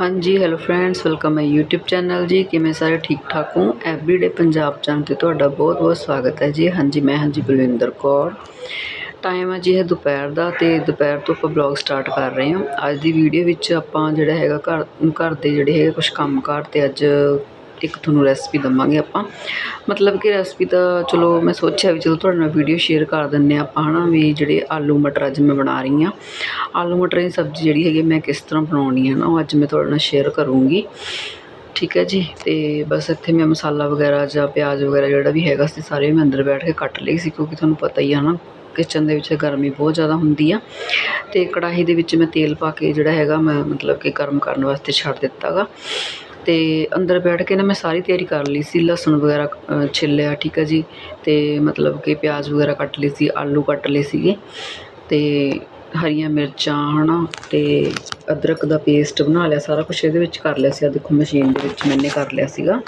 ਹਾਂਜੀ hello friends welcome my YouTube channel ਜੀ। ਕਿਵੇਂ ਸਾਰੇ ਠੀਕ ਠਾਕ ਹੋ? ਐਵਰੀਡੇ ਪੰਜਾਬ ਚੈਨਲ ਤੇ ਤੁਹਾਡਾ ਬਹੁਤ ਬਹੁਤ ਸਵਾਗਤ ਹੈ ਜੀ। ਹਾਂਜੀ, ਮੈਂ ਹਾਂਜੀ ਬਲਵਿੰਦਰ ਕੌਰ। ਟਾਈਮ ਹੈ ਜੀ ਹੈ ਦੁਪਹਿਰ ਦਾ ਤੇ ਦੁਪਹਿਰ ਤੋਂ ਆਪਾਂ ਬਲੌਗ ਸਟਾਰਟ ਕਰ ਰਹੇ ਹਾਂ। ਅੱਜ ਦੀ ਵੀਡੀਓ ਵਿੱਚ ਆਪਾਂ ਜਿਹੜਾ ਹੈਗਾ ਘਰ ਘਰ ਦੇ ਜਿਹੜੇ ਹੈਗੇ ਕੁਝ ਕੰਮਕਾਰ ਤੇ ਅੱਜ ਇੱਕ ਤੁਹਾਨੂੰ ਰੈਸਪੀ ਦਵਾਂਗੇ ਆਪਾਂ। ਮਤਲਬ ਕਿ ਰੈਸਪੀ ਤਾਂ ਚਲੋ ਮੈਂ ਸੋਚਿਆ ਵੀ ਚਲੋ ਤੁਹਾਡੇ ਨਾਲ ਵੀਡੀਓ ਸ਼ੇਅਰ ਕਰ ਦਿੰਨੇ ਹਾਂ ਆਪਾਂ, ਹਨਾ, ਵੀ ਜਿਹੜੇ ਆਲੂ ਮਟਰ ਅੱਜ ਮੈਂ ਬਣਾ ਰਹੀ ਹਾਂ। ਆਲੂ ਮਟਰ ਦੀ ਸਬਜ਼ੀ ਜਿਹੜੀ ਹੈਗੀ ਮੈਂ ਕਿਸ ਤਰ੍ਹਾਂ ਬਣਾਉਣੀ ਹੈ ਨਾ, ਉਹ ਅੱਜ ਮੈਂ ਤੁਹਾਡੇ ਨਾਲ ਸ਼ੇਅਰ ਕਰੂੰਗੀ। ਠੀਕ ਹੈ ਜੀ? ਤੇ ਬਸ ਇੱਥੇ ਮੈਂ ਮਸਾਲਾ ਵਗੈਰਾ ਜਾਂ ਪਿਆਜ਼ ਵਗੈਰਾ ਜਿਹੜਾ ਵੀ ਹੈਗਾ ਸੀ ਸਾਰੇ ਮੈਂ ਅੰਦਰ ਬੈਠ ਕੇ ਕੱਟ ਲਈ ਸੀ, ਕਿਉਂਕਿ ਤੁਹਾਨੂੰ ਪਤਾ ਹੀ ਆ ਨਾ ਕਿਚਨ ਦੇ ਵਿੱਚ ਗਰਮੀ ਬਹੁਤ ਜ਼ਿਆਦਾ ਹੁੰਦੀ ਆ। ਤੇ ਕੜਾਹੀ ਦੇ ਵਿੱਚ ਮੈਂ ਤੇਲ ਪਾ ਕੇ ਜਿਹੜਾ ਹੈਗਾ, ਮੈਂ ਮਤਲਬ ਕਿ ਗਰਮ ਕਰਨ ਵਾਸਤੇ ਛੱਡ ਦਿੱਤਾ ਅਤੇ ਅੰਦਰ ਬੈਠ ਕੇ ਨਾ ਮੈਂ ਸਾਰੀ ਤਿਆਰੀ ਕਰ ਲਈ ਸੀ, ਲਸਣ ਵਗੈਰਾ ਛਿੱਲਿਆ, ਠੀਕ ਹੈ ਜੀ ਅਤੇ ਮਤਲਬ ਕਿ ਪਿਆਜ਼ ਵਗੈਰਾ ਕੱਟ ਲਏ ਸੀ, ਆਲੂ ਕੱਟ ਲਏ ਸੀਗੇ ਅਤੇ ਹਰੀਆਂ ਮਿਰਚਾਂ ਹੈ ਨਾ ਅਤੇ ਅਦਰਕ ਦਾ ਪੇਸਟ ਬਣਾ ਲਿਆ, ਸਾਰਾ ਕੁਛ ਇਹਦੇ ਵਿੱਚ ਕਰ ਲਿਆ ਸੀ ਆ ਦੇਖੋ ਮਸ਼ੀਨ ਦੇ ਵਿੱਚ ਮੈਨੇ ਕਰ ਲਿਆ ਸੀਗਾ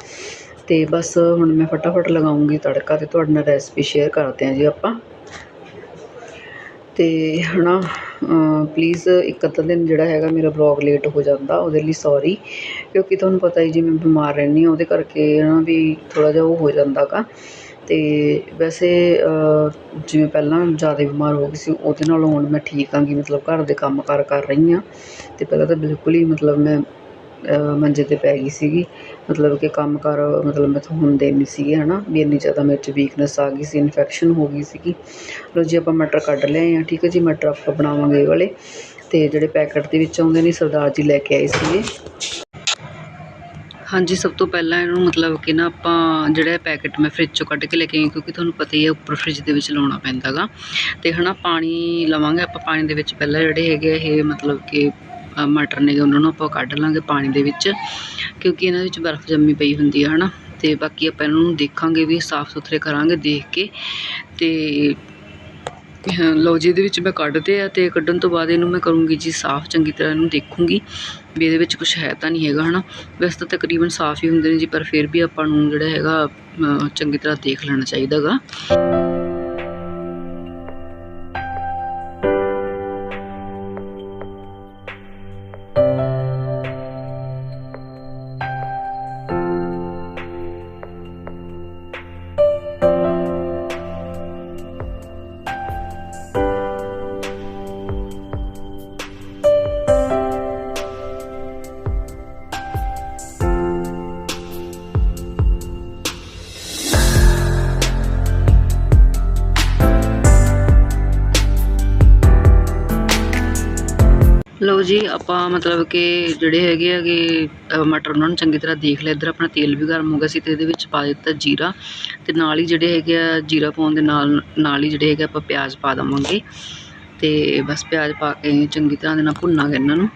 ਅਤੇ ਬਸ ਹੁਣ ਮੈਂ ਫਟਾਫਟ ਲਗਾਉਂਗੀ ਤੜਕਾ ਅਤੇ ਤੁਹਾਡੇ ਨਾਲ ਰੈਸਪੀ ਸ਼ੇਅਰ ਕਰਦੇ ਹਾਂ ਜੀ ਆਪਾਂ। ਅਤੇ ਹੈ ਨਾ ਪਲੀਜ਼ ਇੱਕ ਅੱਧਾ ਦਿਨ ਜਿਹੜਾ ਹੈਗਾ ਮੇਰਾ ਬਲੌਗ ਲੇਟ ਹੋ ਜਾਂਦਾ, ਉਹਦੇ ਲਈ ਸੋਰੀ ਕਿਉਂਕਿ ਤੁਹਾਨੂੰ ਪਤਾ ਹੀ ਜਿਵੇਂ ਬਿਮਾਰ ਰਹਿੰਦੀ ਹਾਂ, ਉਹਦੇ ਕਰਕੇ ਹੈ ਨਾ ਵੀ ਥੋੜ੍ਹਾ ਜਿਹਾ ਉਹ ਹੋ ਜਾਂਦਾ ਗਾ ਅਤੇ ਵੈਸੇ ਜਿਵੇਂ ਪਹਿਲਾਂ ਜ਼ਿਆਦਾ ਬਿਮਾਰ ਹੋ ਗਈ ਸੀ, ਉਹਦੇ ਨਾਲੋਂ ਹੁਣ ਮੈਂ ਠੀਕ ਆਂਗੀ ਮਤਲਬ ਘਰ ਦੇ ਕੰਮ ਕਾਰ ਕਰ ਰਹੀ ਹਾਂ। ਅਤੇ ਪਹਿਲਾਂ ਤਾਂ ਬਿਲਕੁਲ ਹੀ ਮਤਲਬ ਮੈਂ ਮੰਜੇ 'ਤੇ ਪੈ ਗਈ ਸੀਗੀ। ਮਤਲਬ ਕਿ ਕੰਮ ਕਾਰ, ਮਤਲਬ ਮੈਥੋਂ ਹੁੰਦੇ ਨਹੀਂ ਸੀਗੇ ਹੈ ਨਾ ਵੀ ਇੰਨੀ ਜ਼ਿਆਦਾ ਮੇਰੇ 'ਚ ਵੀਕਨੈਸ ਆ ਗਈ ਸੀ ਇਨਫੈਕਸ਼ਨ ਹੋ ਗਈ ਸੀਗੀ। ਲਓ ਜੀ, ਆਪਾਂ ਮਟਰ ਕੱਢ ਲਏ ਆ, ਠੀਕ ਹੈ ਜੀ? ਮਟਰ ਆਪਾਂ ਬਣਾਵਾਂਗੇ ਇਹ ਵਾਲੇ। ਅਤੇ ਜਿਹੜੇ ਪੈਕਟ ਦੇ ਵਿੱਚ ਆਉਂਦੇ ਨੇ, ਸਰਦਾਰ ਜੀ ਲੈ ਕੇ ਆਏ ਸੀਗੇ। ਹਾਂਜੀ, ਸਭ ਤੋਂ ਪਹਿਲਾਂ ਇਹਨੂੰ ਮਤਲਬ ਕਿ ਨਾ ਆਪਾਂ ਜਿਹੜਾ ਪੈਕਟ ਮੈਂ ਫ੍ਰਿਜ ਚੋਂ ਕੱਢ ਕੇ ਲੈ ਕੇ ਆਈ, ਕਿਉਂਕਿ ਤੁਹਾਨੂੰ ਪਤਾ ਹੀ ਹੈ, ਉੱਪਰ ਫ੍ਰਿਜ ਦੇ ਵਿੱਚ ਲਾਉਣਾ ਪੈਂਦਾ ਗਾ ਤੇ ਹਨਾ, ਪਾਣੀ ਲਵਾਂਗੇ ਆਪਾਂ, ਪਾਣੀ ਦੇ ਵਿੱਚ ਪਹਿਲਾਂ ਜਿਹੜੇ ਹੈਗੇ ਆ, ਇਹ ਮਤਲਬ ਕਿ ਮਟਰ ਨੇਗੇ ਉਹਨਾਂ ਨੂੰ ਆਪਾਂ ਕੱਢ ਲਾਂਗੇ ਪਾਣੀ ਦੇ ਵਿੱਚ, ਕਿਉਂਕਿ ਇਹਨਾਂ ਵਿੱਚ ਬਰਫ਼ ਜੰਮੀ ਪਈ ਹੁੰਦੀ ਹੈ ਹਨਾ? ਤੇ ਬਾਕੀ ਆਪਾਂ ਇਹਨਾਂ ਨੂੰ ਦੇਖਾਂਗੇ ਵੀ ਸਾਫ਼ ਸੁਥਰੇ ਕਰਾਂਗੇ ਦੇਖ ਕੇ। ਤੇ ਲਓ ਜੀ, ਇਹਦੇ ਵਿੱਚ ਮੈਂ ਕੱਢਦੇ ਆ ਤੇ ਕੱਢਣ ਤੋਂ ਬਾਅਦ ਇਹਨੂੰ ਮੈਂ ਕਰੂੰਗੀ ਜੀ ਸਾਫ਼, ਚੰਗੀ ਤਰ੍ਹਾਂ ਇਹਨੂੰ ਦੇਖੂੰਗੀ ਵੀ ਇਹਦੇ ਵਿੱਚ ਕੁਝ ਹੈ ਤਾਂ ਨਹੀਂ ਹੈਗਾ, ਹਨਾ? ਵੈਸੇ ਤਾਂ ਤਕਰੀਬਨ ਸਾਫ਼ ਹੀ ਹੁੰਦੇ ਨੇ ਜੀ, ਪਰ ਫਿਰ ਵੀ ਆਪਾਂ ਨੂੰ ਜਿਹੜਾ ਹੈਗਾ ਚੰਗੀ ਤਰ੍ਹਾਂ ਦੇਖ ਲੈਣਾ ਚਾਹੀਦਾ ਲਓ ਜੀ, ਆਪਾਂ ਮਤਲਬ ਕਿ ਜਿਹੜੇ ਹੈਗੇ ਹੈਗੇ ਮਟਰ ਉਹਨਾਂ ਨੂੰ ਚੰਗੀ ਤਰ੍ਹਾਂ ਦੇਖ ਲਿਆ। ਇੱਧਰ ਆਪਣਾ ਤੇਲ ਵੀ ਗਰਮ ਹੋ ਗਿਆ ਸੀ ਤੇ ਇਹਦੇ ਵਿੱਚ ਪਾ ਦਿੱਤਾ ਜੀਰਾ ਤੇ ਨਾਲ ਹੀ ਜਿਹੜੇ ਹੈਗੇ ਆ ਜੀਰਾ ਪਾਉਣ ਦੇ ਨਾਲ ਨਾਲ ਹੀ ਜਿਹੜੇ ਹੈਗੇ ਆਪਾਂ ਪਿਆਜ਼ ਪਾ ਦੇਵਾਂਗੇ। ਤੇ ਬਸ ਪਿਆਜ਼ ਪਾ ਕੇ ਚੰਗੀ ਤਰ੍ਹਾਂ ਦੇ ਨਾਲ ਭੁੰਨਾਂਗੇ ਇਹਨਾਂ ਨੂੰ।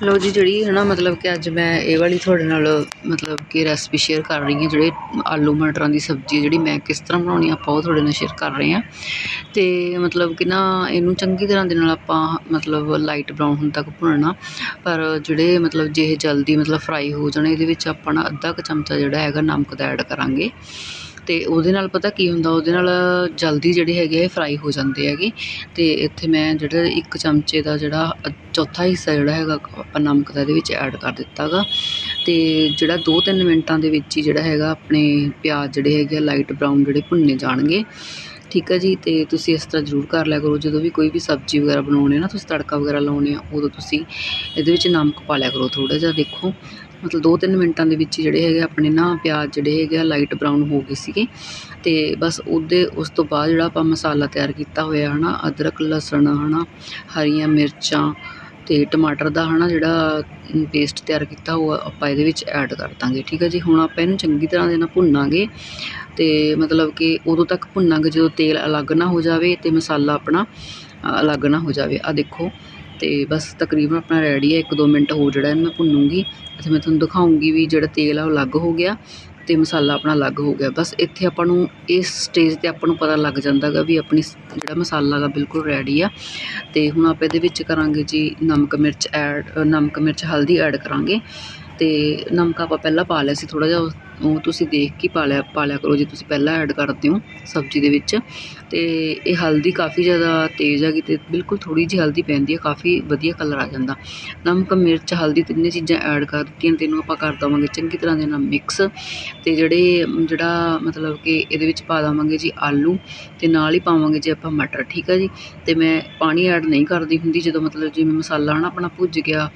ਲਓ ਜੀ, ਜਿਹੜੀ ਹੈ ਨਾ ਮਤਲਬ ਕਿ ਅੱਜ ਮੈਂ ਇਹ ਵਾਲੀ ਤੁਹਾਡੇ ਨਾਲ, ਮਤਲਬ ਕਿ ਰੈਸਪੀ ਸ਼ੇਅਰ ਕਰ ਰਹੀ ਹਾਂ, ਜਿਹੜੇ ਆਲੂ ਮਟਰਾਂ ਦੀ ਸਬਜ਼ੀ ਜਿਹੜੀ ਮੈਂ ਕਿਸ ਤਰ੍ਹਾਂ ਬਣਾਉਣੀ ਆਪਾਂ ਉਹ ਤੁਹਾਡੇ ਨਾਲ ਸ਼ੇਅਰ ਕਰ ਰਹੇ ਹਾਂ। ਤੇ ਮਤਲਬ ਕਿ ਨਾ, ਇਹਨੂੰ ਚੰਗੀ ਤਰ੍ਹਾਂ ਦੇ ਨਾਲ ਆਪਾਂ, ਮਤਲਬ ਲਾਈਟ ਬਰਾਊਨ ਹੁਣ ਤੱਕ ਭੁੰਨਣਾ, ਪਰ ਜਿਹੜੇ, ਮਤਲਬ ਜੇ ਇਹ ਜਲਦੀ, ਮਤਲਬ ਫਰਾਈ ਹੋ ਜਾਣ, ਇਹਦੇ ਵਿੱਚ ਆਪਾਂ ਨਾ ਅੱਧਾ ਕੁ ਚਮਚਾ ਜਿਹੜਾ ਹੈਗਾ ਨਮਕ ਦਾ ਐਡ ਕਰਾਂਗੇ। ਅਤੇ ਉਹਦੇ ਨਾਲ ਪਤਾ ਕੀ ਹੁੰਦਾ, ਉਹਦੇ ਨਾਲ ਜਲਦੀ ਜਿਹੜੇ ਹੈਗੇ ਆ ਫਰਾਈ ਹੋ ਜਾਂਦੇ ਹੈਗੇ। ਅਤੇ ਇੱਥੇ ਮੈਂ ਜਿਹੜਾ ਇੱਕ ਚਮਚੇ ਦਾ ਜਿਹੜਾ ਚੌਥਾ ਹਿੱਸਾ ਜਿਹੜਾ ਹੈਗਾ, ਆਪਾਂ ਨਮਕ ਦਾ ਇਹਦੇ ਵਿੱਚ ਐਡ ਕਰ ਦਿੱਤਾ ਗਾ ਅਤੇ ਜਿਹੜਾ 2-3 ਮਿੰਟਾਂ ਦੇ ਵਿੱਚ ਹੀ ਜਿਹੜਾ ਹੈਗਾ, ਆਪਣੇ ਪਿਆਜ਼ ਜਿਹੜੇ ਹੈਗੇ ਆ ਲਾਈਟ ਬਰਾਊਨ ਜਿਹੜੇ ਭੁੰਨੇ ਜਾਣਗੇ। ਠੀਕ ਹੈ ਜੀ ਅਤੇ ਤੁਸੀਂ ਇਸ ਤਰ੍ਹਾਂ ਜ਼ਰੂਰ ਕਰ ਲਿਆ ਕਰੋ। ਜਦੋਂ ਵੀ ਕੋਈ ਵੀ ਸਬਜ਼ੀ ਵਗੈਰਾ ਬਣਾਉਣੇ ਨਾ, ਤੁਸੀਂ ਤੜਕਾ ਵਗੈਰਾ ਲਾਉਣੇ ਆ, ਉਦੋਂ ਤੁਸੀਂ ਇਹਦੇ ਵਿੱਚ ਨਮਕ ਪਾ ਲਿਆ ਕਰੋ ਥੋੜ੍ਹਾ ਜਿਹਾ, ਦੇਖੋ। ਮਤਲਬ 2-3 ਮਿੰਟਾਂ ਦੇ ਵਿੱਚ ਹੀ ਜਿਹੜੇ ਹੈਗੇ ਆਪਣੇ ਨਾ ਪਿਆਜ਼ ਜਿਹੜੇ ਹੈਗੇ ਆ ਲਾਈਟ ਬਰਾਊਨ ਹੋ ਗਏ ਸੀਗੇ। ਤੇ ਬਸ ਉਹਦੇ ਉਸ ਤੋਂ ਬਾਅਦ ਜਿਹੜਾ ਆਪਾਂ ਮਸਾਲਾ ਤਿਆਰ ਕੀਤਾ ਹੋਇਆ ਹਨਾ, ਅਦਰਕ, ਲਸਣ ਹਨਾ, ਹਰੀਆਂ ਮਿਰਚਾਂ ਤੇ ਟਮਾਟਰ ਦਾ ਹਨਾ ਜਿਹੜਾ ਪੇਸਟ ਤਿਆਰ ਕੀਤਾ ਹੋਇਆ ਆਪਾਂ ਇਹਦੇ ਵਿੱਚ ਐਡ ਕਰ ਦਾਂਗੇ, ਠੀਕ ਹੈ ਜੀ। ਹੁਣ ਆਪਾਂ ਇਹਨੂੰ ਚੰਗੀ ਤਰ੍ਹਾਂ ਦੇ ਨਾਲ ਭੁੰਨਾਂਗੇ ਤੇ ਮਤਲਬ ਕਿ ਉਦੋਂ ਤੱਕ ਭੁੰਨਾਂਗੇ ਜਦੋਂ ਤੇਲ ਅਲੱਗ ਨਾ ਹੋ ਜਾਵੇ ਤੇ ਮਸਾਲਾ ਆਪਣਾ ਅਲੱਗ ਨਾ ਹੋ ਜਾਵੇ। ਆ ਦੇਖੋ ਅਤੇ ਬਸ ਤਕਰੀਬਨ ਆਪਣਾ ਰੈਡੀ ਹੈ 1-2 ਮਿੰਟ ਹੋਰ ਜਿਹੜਾ ਇਹਨੂੰ ਮੈਂ ਭੁੰਨੂੰਗੀ। ਅਤੇ ਮੈਂ ਤੁਹਾਨੂੰ ਦਿਖਾਉਂਗੀ ਵੀ ਜਿਹੜਾ ਤੇਲ ਆ ਉਹ ਅਲੱਗ ਹੋ ਗਿਆ ਅਤੇ ਮਸਾਲਾ ਆਪਣਾ ਅਲੱਗ ਹੋ ਗਿਆ। ਬਸ ਇੱਥੇ ਆਪਾਂ ਨੂੰ ਇਸ ਸਟੇਜ ਤੇ ਆਪਾਂ ਨੂੰ ਪਤਾ ਲੱਗ ਜਾਂਦਾ ਗਾ ਵੀ ਆਪਣੀ ਜਿਹੜਾ ਮਸਾਲਾ ਗਾ ਬਿਲਕੁਲ ਰੈਡੀ ਆ। ਅਤੇ ਹੁਣ ਆਪਾਂ ਇਹਦੇ ਵਿੱਚ ਕਰਾਂਗੇ ਜੀ ਨਮਕ ਮਿਰਚ ਐਡ ਨਮਕ ਮਿਰਚ ਹਲਦੀ ਐਡ ਕਰਾਂਗੇ। ਅਤੇ ਨਮਕ ਆਪਾਂ ਪਹਿਲਾਂ ਪਾ ਲਿਆ ਸੀ, ਥੋੜ੍ਹਾ ਜਿਹਾ ਉਹ ਤੁਸੀਂ ਦੇਖ ਕੇ ਪਾ ਲਿਆ ਪਾ ਲਿਆ ਕਰੋ ਜੇ ਤੁਸੀਂ ਪਹਿਲਾਂ ਐਡ ਕਰਦੇ ਹੋ ਸਬਜ਼ੀ ਦੇ ਵਿੱਚ। ਅਤੇ ਇਹ ਹਲਦੀ ਕਾਫੀ ਜ਼ਿਆਦਾ ਤੇਜ਼ ਹੈਗੀ ਅਤੇ ਬਿਲਕੁਲ ਥੋੜ੍ਹੀ ਜਿਹੀ ਹਲਦੀ ਪੈਂਦੀ ਹੈ ਕਾਫੀ ਵਧੀਆ ਕਲਰ ਆ ਜਾਂਦਾ। ਨਮਕ, ਮਿਰਚ, ਹਲਦੀ ਤਿੰਨੇ ਚੀਜ਼ਾਂ ਐਡ ਕਰ ਦਿੱਤੀਆਂ ਤੇ ਇਹਨੂੰ ਆਪਾਂ ਕਰ ਦੇਵਾਂਗੇ ਚੰਗੀ ਤਰ੍ਹਾਂ ਦੇ ਨਾਲ ਮਿਕਸ ਅਤੇ ਜਿਹੜੇ, ਜਿਹੜਾ ਮਤਲਬ ਕਿ ਇਹਦੇ ਵਿੱਚ ਪਾ ਦੇਵਾਂਗੇ ਜੀ ਆਲੂ ਅਤੇ ਨਾਲ ਹੀ ਪਾਵਾਂਗੇ ਜੀ ਆਪਾਂ ਮਟਰ, ਠੀਕ ਆ ਜੀ? ਅਤੇ ਮੈਂ ਪਾਣੀ ਐਡ ਨਹੀਂ ਕਰਦੀ ਹੁੰਦੀ ਜਦੋਂ ਮਤਲਬ ਜਿਵੇਂ ਮਸਾਲਾ ਨਾ ਆਪਣਾ ਭੁੱਜ ਗਿਆ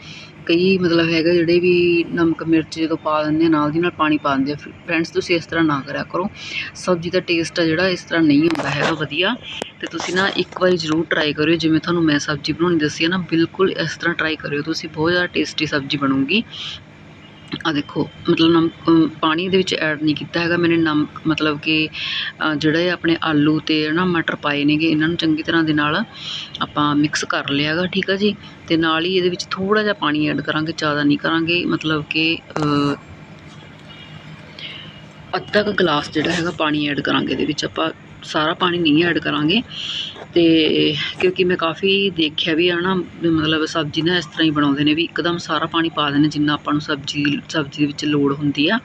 ਕਈ ਮਤਲਬ ਹੈਗਾ ਜਿਹੜੇ ਵੀ ਨਮਕ, ਮਿਰਚ ਜਦੋਂ ਪਾ ਦਿੰਦੇ ਆ, ਨਾਲ ਦੀ ਨਾਲ ਪਾਣੀ ਪਾ ਦਿੰਦੇ ਆ। ਫਰੈਂਡਸ ਤੁਸੀਂ ਇਸ ਤਰ੍ਹਾਂ ਨਾ ਕਰਿਆ ਕਰੋ। ਸਬਜ਼ੀ ਦਾ ਟੇਸਟ ਆ ਜਿਹੜਾ, ਇਸ ਤਰ੍ਹਾਂ ਨਹੀਂ ਹੁੰਦਾ ਹੈਗਾ ਵਧੀਆ। ਤੇ ਤੁਸੀਂ ਨਾ ਇੱਕ ਵਾਰੀ ਜ਼ਰੂਰ ਟਰਾਈ ਕਰਿਓ। ਜਿਵੇਂ ਤੁਹਾਨੂੰ ਮੈਂ ਸਬਜ਼ੀ ਬਣਾਉਣੀ ਦੱਸੀ ਆ ਨਾ, ਬਿਲਕੁਲ ਇਸ ਤਰ੍ਹਾਂ ਟਰਾਈ ਕਰਿਓ। ਤੁਸੀਂ ਬਹੁਤ ਜ਼ਿਆਦਾ ਟੇਸਟੀ ਸਬਜ਼ੀ ਬਣੂਗੀ। ਆ ਦੇਖੋ, ਮਤਲਬ ਨਮਕ ਪਾਣੀ ਦੇ ਵਿੱਚ ਐਡ ਨਹੀਂ ਕੀਤਾ ਹੈਗਾ। ਮੈਨੇ ਨਮਕ ਮਤਲਬ ਕਿ ਜਿਹੜਾ ਜਿਹੜੇ ਆਪਣੇ ਆਲੂ ਤੇ ਨਾ ਮਟਰ ਪਾਏ ਨੇਗੇ, ਇਹਨਾਂ ਨੂੰ ਚੰਗੀ ਤਰ੍ਹਾਂ ਦੇ ਨਾਲ ਆਪਾਂ ਮਿਕਸ ਕਰ ਲਿਆ ਹੈਗਾ, ਠੀਕ ਆ ਜੀ? ਤੇ ਨਾਲ ਹੀ ਇਹਦੇ ਵਿੱਚ ਥੋੜਾ ਜਿਹਾ ਪਾਣੀ ਐਡ ਕਰਾਂਗੇ, ਜ਼ਿਆਦਾ ਨਹੀਂ ਕਰਾਂਗੇ। ਮਤਲਬ ਕਿ ਅੱਧਾ ਕੁ ਗਲਾਸ ਜਿਹੜਾ ਹੈਗਾ ਪਾਣੀ ਐਡ ਕਰਾਂਗੇ ਇਹਦੇ ਵਿੱਚ ਆਪਾਂ। ਸਾਰਾ ਪਾਣੀ ਨਹੀਂ ਐਡ ਕਰਾਂਗੇ। ਤੇ ਕਿਉਂਕਿ ਮੈਂ ਕਾਫੀ ਦੇਖਿਆ ਵੀ ਆ ਨਾ, ਵੀ ਮਤਲਬ ਸਬਜ਼ੀ ਨਾ ਇਸ ਤਰ੍ਹਾਂ ਹੀ ਬਣਾਉਂਦੇ ਨੇ ਵੀ ਇੱਕਦਮ ਸਾਰਾ ਪਾਣੀ ਪਾ ਦੇਣਾ ਜਿੰਨਾ ਆਪਾਂ ਨੂੰ ਸਬਜ਼ੀ ਸਬਜ਼ੀ ਦੇ ਵਿੱਚ ਲੋੜ ਹੁੰਦੀ ਆ।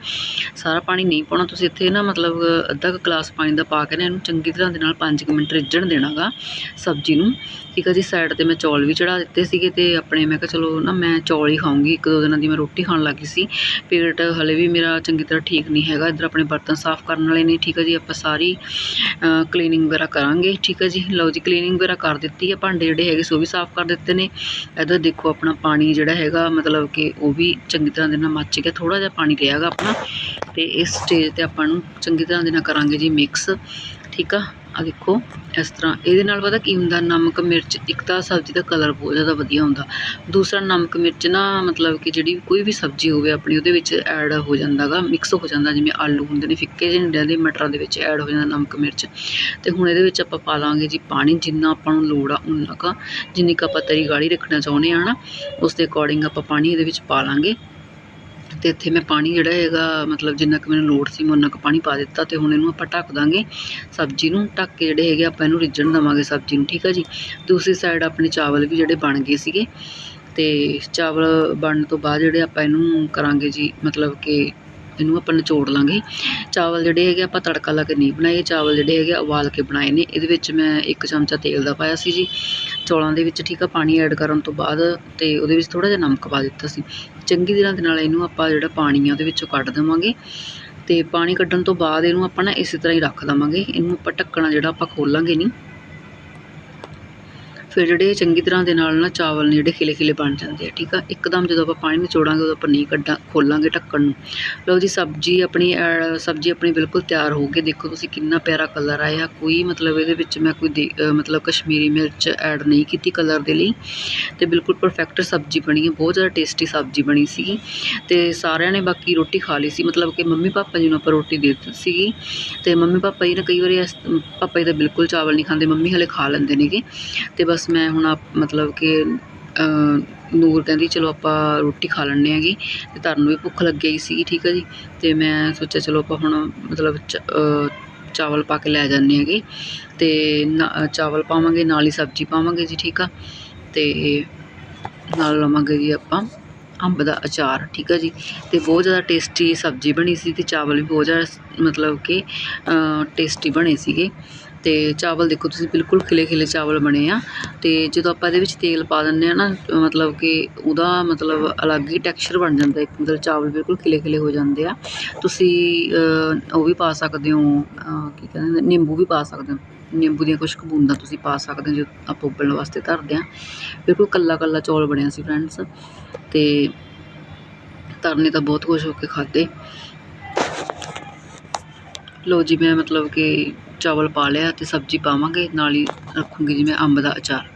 ਸਾਰਾ ਪਾਣੀ ਨਹੀਂ ਪਾਉਣਾ, ਤੁਸੀਂ ਇੱਥੇ ਨਾ ਮਤਲਬ ਅੱਧਾ ਕੁ ਗਲਾਸ ਪਾਣੀ ਦਾ ਪਾ ਕੇ ਨਾ ਇਹਨੂੰ ਚੰਗੀ ਤਰ੍ਹਾਂ ਦੇ ਨਾਲ 5 ਮਿੰਟ ਰਿੱਝਣ ਦੇਣਾਗਾ ਸਬਜ਼ੀ ਨੂੰ। ਠੀਕ ਆ ਜੀ ਸਾਈਡ ਤੇ ਮੈਂ ਚੌਲ ਵੀ ਚੜਾ ਦਿੱਤੇ ਸੀਗੇ ਤੇ ਆਪਣੇ ਮੈਂ ਕਿਹਾ ਚਲੋ ਨਾ ਮੈਂ ਚੌਲ ਹੀ ਖਾਊਂਗੀ, ਇੱਕ ਦੋ ਦਿਨਾਂ ਦੀ ਮੈਂ ਰੋਟੀ ਖਾਣ ਲੱਗੀ ਸੀ। ਪੇਟ ਹਲੇ ਵੀ ਮੇਰਾ ਚੰਗੀ ਤਰ੍ਹਾਂ ਠੀਕ ਨਹੀਂ ਹੈਗਾ, ਇੱਧਰ ਆਪਣੇ ਬਰਤਨ ਸਾਫ਼ ਕਰਨ ਵਾਲੇ ਨੇ, ਠੀਕ ਆ ਜੀ, ਆਪਾਂ ਸਾਰੀ ਕਲੀਨਿੰਗ ਵਗੈਰਾ ਕਰਾਂਗੇ। ਠੀਕ ਆ ਜੀ? ਲਓ ਜੀ ਕਲੀਨਿੰਗ ਵਗੈਰਾ ਕਰ ਦਿੱਤੀ ਹੈ। ਭਾਂਡੇ ਜਿਹੜੇ ਹੈਗੇ, ਸੋ ਵੀ ਸਾਫ਼ ਕਰ ਦਿੱਤੇ ਨੇ। ਇੱਧਰ ਦੇਖੋ, ਆਪਣਾ ਪਾਣੀ ਜਿਹੜਾ ਹੈਗਾ, ਮਤਲਬ ਕਿ ਉਹ ਵੀ ਚੰਗੀ ਤਰ੍ਹਾਂ ਦੇ ਨਾਲ ਮੱਚ ਗਿਆ। ਥੋੜਾ ਜਿਹਾ ਪਾਣੀ ਰਿਹਾਗਾ ਆਪਣਾ। ਤੇ ਇਸ ਸਟੇਜ ਤੇ ਆਪਾਂ ਨੂੰ ਚੰਗੀ ਤਰ੍ਹਾਂ ਦੇ ਨਾਲ ਕਰਾਂਗੇ ਜੀ ਮਿਕਸ ਠੀਕ ਆ? ਆ ਦੇਖੋ, ਇਸ ਤਰ੍ਹਾਂ। ਇਹਦੇ ਨਾਲ ਪਤਾ ਕੀ ਹੁੰਦਾ, ਨਮਕ, ਮਿਰਚ, ਇੱਕ ਤਾਂ ਸਬਜ਼ੀ ਦਾ ਕਲਰ ਬਹੁਤ ਜ਼ਿਆਦਾ ਵਧੀਆ ਹੁੰਦਾ। ਦੂਸਰਾ, ਨਮਕ, ਮਿਰਚ ਨਾ, ਮਤਲਬ ਕਿ ਜਿਹੜੀ ਕੋਈ ਵੀ ਸਬਜ਼ੀ ਹੋਵੇ ਆਪਣੀ, ਉਹਦੇ ਵਿੱਚ ਐਡ ਹੋ ਜਾਂਦਾਗਾ ਮਿਕਸ ਹੋ ਜਾਂਦਾ, ਜਿਵੇਂ ਆਲੂ ਹੁੰਦੇ ਨੇ, ਫਿੱਕੇ ਜਿਹੇ ਹੁੰਦੇ ਆ ਮਟਰਾਂ ਦੇ ਵਿੱਚ ਐਡ ਹੋ ਜਾਂਦਾ ਨਮਕ, ਮਿਰਚ। ਤੇ ਹੁਣ ਇਹਦੇ ਵਿੱਚ ਆਪਾਂ ਪਾ ਲਾਂਗੇ ਜੀ ਪਾਣੀ, ਜਿੰਨਾ ਆਪਾਂ ਨੂੰ ਲੋੜ ਆ ਉਨਾ ਕੁ। ਜਿੰਨੀ ਕੁ ਆਪਾਂ ਤਰੀ ਗਾੜੀ ਰੱਖਣਾ ਚਾਹੁੰਦੇ ਆ ਨਾ ਉਸ ਦੇ ਅਕੋਰਡਿੰਗ ਆਪਾਂ ਪਾਣੀ ਇਹਦੇ ਵਿੱਚ ਪਾ ਲਾਂਗੇ। ਅਤੇ ਇੱਥੇ ਮੈਂ ਪਾਣੀ ਜਿਹੜਾ ਹੈਗਾ, ਮਤਲਬ ਜਿੰਨਾ ਕੁ ਮੈਨੂੰ ਲੋੜ ਸੀ, ਮੈਂ ਉਨਾ ਕੁ ਪਾਣੀ ਪਾ ਦਿੱਤਾ ਅਤੇ ਹੁਣ ਇਹਨੂੰ ਆਪਾਂ ਢੱਕ ਦਾਂਗੇ। ਸਬਜ਼ੀ ਨੂੰ ਢੱਕ ਕੇ ਜਿਹੜੇ ਹੈਗੇ ਆਪਾਂ ਇਹਨੂੰ ਰਿੱਝਣ ਦੇਵਾਂਗੇ ਸਬਜ਼ੀ ਨੂੰ, ਠੀਕ ਆ ਜੀ? ਦੂਸਰੀ ਸਾਈਡ ਆਪਣੇ ਚਾਵਲ ਵੀ ਜਿਹੜੇ ਬਣ ਗਏ ਸੀਗੇ। ਅਤੇ ਚਾਵਲ ਬਣਨ ਤੋਂ ਬਾਅਦ ਜਿਹੜੇ ਆਪਾਂ ਇਹਨੂੰ ਕਰਾਂਗੇ ਜੀ, ਮਤਲਬ ਕਿ ਇਹਨੂੰ ਆਪਾਂ ਨਿਚੋੜ ਲਾਂਗੇ। ਚਾਵਲ ਜਿਹੜੇ ਹੈਗੇ ਆਪਾਂ ਤੜਕਾ ਲਾ ਕੇ ਨਹੀਂ ਬਣਾਏ। ਚਾਵਲ ਜਿਹੜੇ ਹੈਗੇ ਉਬਾਲ ਕੇ ਬਣਾਏ ਨੇ। ਇਹਦੇ ਵਿੱਚ ਮੈਂ ਇੱਕ ਚਮਚਾ ਤੇਲ ਦਾ ਪਾਇਆ ਸੀ ਜੀ। ਚੌਲਾਂ ਦੇ ਵਿੱਚ ਠੀਕ ਆ, ਪਾਣੀ ਐਡ ਕਰਨ ਤੋਂ ਬਾਅਦ ਤੇ ਉਹਦੇ ਵਿੱਚ ਥੋੜਾ ਜਿਹਾ ਨਮਕ ਪਾ ਦਿੱਤਾ ਸੀ। ਚੰਗੀ ਤਰ੍ਹਾਂ ਦੇ ਨਾਲ ਇਹਨੂੰ ਆਪਾਂ ਜਿਹੜਾ ਪਾਣੀ ਆ ਉਹਦੇ ਵਿੱਚੋਂ ਕੱਢ ਦੇਵਾਂਗੇ। ਤੇ ਪਾਣੀ ਕੱਢਣ ਤੋਂ ਬਾਅਦ ਇਹਨੂੰ ਆਪਾਂ ਨਾ ਇਸੇ ਤਰ੍ਹਾਂ ਹੀ ਰੱਖ ਦੇਵਾਂਗੇ। ਇਹਨੂੰ ਆਪਾਂ ਢੱਕਣਾ ਜਿਹੜਾ ਆਪਾਂ ਖੋਲਾਂਗੇ ਨਹੀਂ। ਫਿਰ ਜਿਹੜੇ ਚੰਗੀ ਤਰ੍ਹਾਂ ਦੇ ਨਾਲ ਨਾ ਚਾਵਲ ਨੇ ਜਿਹੜੇ ਖਿਲੇ ਖਿਲੇ ਬਣ ਜਾਂਦੇ ਆ, ਠੀਕ ਆ? ਇੱਕਦਮ ਜਦੋਂ ਆਪਾਂ ਪਾਣੀ ਨਿਚੋੜਾਂਗੇ ਉਦੋਂ ਆਪਾਂ ਨਹੀਂ ਕੱਢਾਂ, ਖੋਲਾਂਗੇ ਢੱਕਣ ਨੂੰ। ਲਓ ਜੀ, ਸਬਜ਼ੀ ਆਪਣੀ ਐ- ਸਬਜ਼ੀ ਆਪਣੀ ਬਿਲਕੁਲ ਤਿਆਰ ਹੋ ਗਈ। ਦੇਖੋ ਤੁਸੀਂ ਕਿੰਨਾ ਪਿਆਰਾ ਕਲਰ ਆਇਆ। ਕੋਈ ਮਤਲਬ ਇਹਦੇ ਵਿੱਚ ਮੈਂ ਕੋਈ ਦੇ- ਮਤਲਬ ਕਸ਼ਮੀਰੀ ਮਿਰਚ ਐਡ ਨਹੀਂ ਕੀਤੀ ਕਲਰ ਦੇ ਲਈ। ਤੇ ਬਿਲਕੁਲ ਪਰਫੈਕਟ ਸਬਜ਼ੀ ਬਣੀ ਹੈ ਬਹੁਤ ਜ਼ਿਆਦਾ ਟੇਸਟੀ ਸਬਜ਼ੀ ਬਣੀ ਸੀਗੀ। ਤੇ ਸਾਰਿਆਂ ਨੇ ਬਾਕੀ ਰੋਟੀ ਖਾ ਲਈ ਸੀ। ਮਤਲਬ ਕਿ ਮੰਮੀ ਪਾਪਾ ਜੀ ਨੂੰ ਆਪਾਂ ਰੋਟੀ ਦੇ ਦਿੱਤੀ ਸੀਗੀ। ਤੇ ਮੰਮੀ ਪਾਪਾ ਜੀ ਨੇ ਕਈ ਵਾਰੀ ਇਸ- ਪਾਪਾ ਜੀ ਤਾਂ ਬਿਲਕੁਲ ਚਾਵਲ ਨਹੀਂ ਖਾਂਦੇ, ਮੰਮੀ ਹਲੇ ਖਾ ਲੈਂਦੇ ਨੇਗੇ। ਤੇ ਬਸ ਮੈਂ ਹੁਣ ਆਪ ਮਤਲਬ ਕਿ ਨੂਰ ਕਹਿੰਦੀ ਚਲੋ ਆਪਾਂ ਰੋਟੀ ਖਾ ਲੈਂਦੇ ਹੈਗੇ। ਤੇ ਤੁਹਾਨੂੰ ਵੀ ਭੁੱਖ ਲੱਗੀ ਹੀ ਸੀਗੀ, ਠੀਕ ਹੈ ਜੀ। ਤੇ ਮੈਂ ਸੋਚਿਆ ਚਲੋ ਆਪਾਂ ਹੁਣ ਮਤਲਬ ਚ- ਚਾਵਲ ਪਾ ਕੇ ਲੈ ਜਾਂਦੇ ਹੈਗੇ। ਤੇ ਨਾ- ਚਾਵਲ ਪਾਵਾਂਗੇ, ਨਾਲ ਹੀ ਸਬਜ਼ੀ ਪਾਵਾਂਗੇ ਜੀ, ਠੀਕ ਆ। ਤੇ ਨਾਲ ਲਵਾਂਗੇ ਜੀ ਆਪਾਂ ਅੰਬ ਦਾ ਅਚਾਰ, ਠੀਕ ਆ ਜੀ। ਤੇ ਬਹੁਤ ਜ਼ਿਆਦਾ ਟੇਸਟੀ ਸਬਜ਼ੀ ਬਣੀ ਸੀ ਤੇ ਚਾਵਲ ਵੀ ਬਹੁਤ ਜ਼ਿਆਦਾ ਮਤਲਬ ਕਿ ਟੇਸਟੀ ਬਣੇ ਸੀਗੇ। ਤੇ ਚਾਵਲ ਦੇਖੋ ਤੁਸੀਂ ਬਿਲਕੁਲ ਖਿਲੇ ਖਿਲੇ ਚਾਵਲ ਬਣੇ ਆ ਤੇ ਜਦੋਂ ਆਪਾਂ ਇਹਦੇ ਵਿੱਚ ਤੇਲ ਪਾ ਦਿੰਦੇ ਆ ਨਾ, ਮਤਲਬ ਕਿ ਉਹਦਾ ਮਤਲਬ ਅਲੱਗ ਹੀ ਟੈਕਸਚਰ ਬਣ ਜਾਂਦਾ, ਇੱਕ ਮਤਲਬ ਚਾਵਲ ਬਿਲਕੁਲ ਖਿਲੇ ਖਿਲੇ ਹੋ ਜਾਂਦੇ ਆ। ਤੁਸੀਂ ਉਹ ਵੀ ਪਾ ਸਕਦੇ ਹੋ ਕੀ ਕਹਿੰਦੇ ਨਿੰਬੂ ਵੀ ਪਾ ਸਕਦੇ ਹੋ। ਨਿੰਬੂ ਦੀਆਂ ਕੁਝ ਕੁ ਬੂੰਦਾਂ ਤੁਸੀਂ ਪਾ ਸਕਦੇ ਹੋ ਜੋ ਆਪਾਂ ਉਬਲਣ ਵਾਸਤੇ ਧਰਦੇ ਆ। ਬਿਲਕੁਲ ਕੱਲਾ ਕੱਲਾ ਚੌਲ ਬਣਿਆ ਸੀ ਫਰੈਂਡਸ ਤੇ ਤਰਨੇ ਤਾਂ ਬਹੁਤ ਖੁਸ਼ ਹੋ ਕੇ ਖਾਦੇ ਲੋ ਜੀ, ਮੈਂ ਮਤਲਬ ਕਿ ਚਾਵਲ ਪਾ ਲਿਆ ਅਤੇ ਸਬਜ਼ੀ ਪਾਵਾਂਗੇ ਨਾਲ ਹੀ ਰੱਖੂੰਗੀ ਜਿਵੇਂ ਅੰਬ ਦਾ ਅਚਾਰ।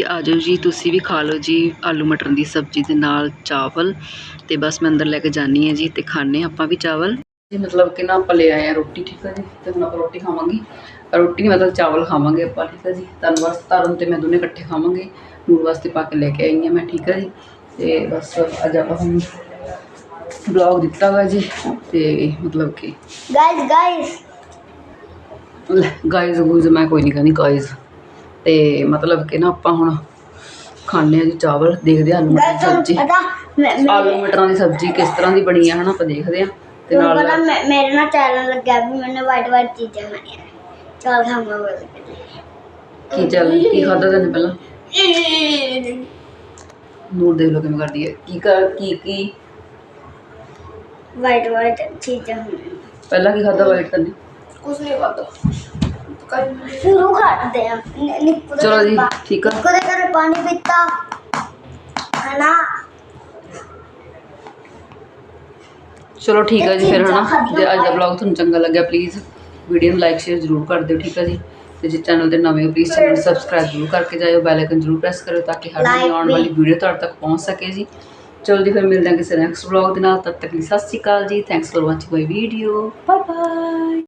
ਹਾਂਜੀ ਆ ਜਾਓ ਜੀ ਤੁਸੀਂ ਵੀ ਖਾ ਲਓ ਜੀ ਆਲੂ ਮਟਰ ਦੀ ਸਬਜ਼ੀ ਦੇ ਨਾਲ ਚਾਵਲ ਤੇ ਬਸ ਮੈਂ ਅੰਦਰ ਲੈ ਕੇ ਜਾਣੀ ਹੈ ਜੀ ਤੇ ਖਾਣੇ ਆਪਾਂ ਵੀ ਚਾਵਲ। ਜੀ ਮਤਲਬ ਕਿ ਨਾ ਆਪਾਂ ਲੈ ਆਏ ਆ ਰੋਟੀ ਠੀਕ ਹੈ ਜੀ? ਤੇ ਹੁਣ ਆਪਾਂ ਰੋਟੀ ਖਾਵਾਂਗੇ। ਰੋਟੀ ਨਹੀਂ ਮਤਲਬ ਚਾਵਲ ਖਾਵਾਂਗੇ ਆਪਾਂ ਠੀਕ ਹੈ ਜੀ? ਤਰਨ ਵਾਸਤੇ ਤਰਨ ਤੇ ਮੈਂ ਦੋਨੇ ਇਕੱਠੇ ਖਾਵਾਂਗੇ। ਨੂਰ ਵਾਸਤੇ ਪਾ ਕੇ ਲੈ ਕੇ ਆਈ ਹਾਂ ਮੈਂ ਠੀਕ ਹੈ ਜੀ? ਤੇ ਬਸ ਅੱਜ ਆਪਾਂ ਹੁਣ ਬਲੌਗ ਦਿੱਤਾ ਵਾ ਜੀ ਤੇ ਮਤਲਬ ਕਿ guys guys! ਗਾਇਜ਼ ਗੂਜ਼ ਮੈਂ ਕੋਈ ਨਹੀਂ ਕਹਿੰਦੀ ਗਾਇਜ਼ ਤੇ ਮਤਲਬ ਕਿ ਨਾ ਆਪਾਂ ਹੁਣ ਖਾਣੇ ਆ ਜੀ ਚਾਵਲ ਦੇਖਦੇ ਆ ਆਲੂ ਮਟਰ ਦੀ ਸਬਜ਼ੀ। ਆਲੂ ਮਟਰਾਂ ਦੀ ਸਬਜ਼ੀ ਕਿਸ ਤਰ੍ਹਾਂ ਦੀ ਬਣੀ ਆ ਹਨਾ ਆਪਾਂ ਦੇਖਦੇ ਆ ਤੇ ਨਾਲ ਪਤਾ ਮੈਂ- ਮੇਰੇ ਨਾਲ ਚੈਨਲ ਲੱਗਿਆ ਵੀ ਮੈਨੂੰ ਵਾਈਟ ਵਾਈਟ ਚੀਜ਼ਾਂ ਖਾਣੀਆਂ ਚਲ ਖਾਵਾਂਗਾ ਬੋਲ ਕੀ ਚੱਲ ਕੀ ਖਾਦਾ ਤੈਨੇ ਪਹਿਲਾਂ? ਨੂਰ ਦੇਖ ਲੋ ਕਿਵੇਂ ਕਰਦੀ ਹੈ। ਕੀ ਕਰ ਕੀ ਕੀ? ਵਾਈਟ ਵਾਈਟ ਚੀਜ਼ਾਂ ਖਾਣੀਆਂ ਪਹਿਲਾਂ ਕੀ ਖਾਦਾ ਵਾਈਟ ਤੈਨੇ ਕੁਝ ਨਹੀਂ ਖਾਦਾ ਸ਼ੁਰੂ ਕਰਦੇ ਆ। ਨਿ- ਨਿੱਕੂ ਦੇ ਚਲੋ ਜੀ ਠੀਕ ਆ। ਨਿੱਕੂ ਦੇ ਘਰੇ ਪਾਣੀ ਪੀਤਾ। ਹਨਾ? ਚਲੋ ਠੀਕ ਹੈ ਜੀ ਫਿਰ ਹਨਾ। ਜੇ ਅੱਜ ਦਾ ਵਲੌਗ ਤੁਹਾਨੂੰ ਚੰਗਾ ਲੱਗਿਆ ਪਲੀਜ਼ ਵੀਡੀਓ ਨੂੰ ਲਾਈਕ ਸ਼ੇਅਰ ਜ਼ਰੂਰ ਕਰ ਦਿਓ ਠੀਕ ਹੈ ਜੀ? ਤੇ ਜੇ ਚੈਨਲ ਦੇ ਨਵੇਂ ਹੋ ਪਲੀਜ਼ ਚੈਨਲ ਨੂੰ ਸਬਸਕ੍ਰਾਈਬ ਜ਼ਰੂਰ ਕਰਕੇ ਜਾਇਓ ਬੈਲ ਆਈਕਨ ਜ਼ਰੂਰ ਪ੍ਰੈਸ ਕਰਿਓ ਤਾਂ ਕਿ ਹਰ ਨਵੀਂ ਆਉਣ। ਵਾਲੀ ਵੀਡੀਓ ਤੁਹਾਡੇ ਤੱਕ ਪਹੁੰਚ ਸਕੇ ਜੀ। ਚਲੋ ਜੀ ਫਿਰ ਮਿਲਦੇ ਹਾਂ ਕਿਸੇ ਨੈਕਸਟ ਵਲੌਗ ਦੇ ਨਾਲ ਤਦ ਤੱਕ ਲਈ ਸਤਿ ਸ਼੍ਰੀ ਅਕਾਲ ਜੀ। Thanks for watching my video bye bye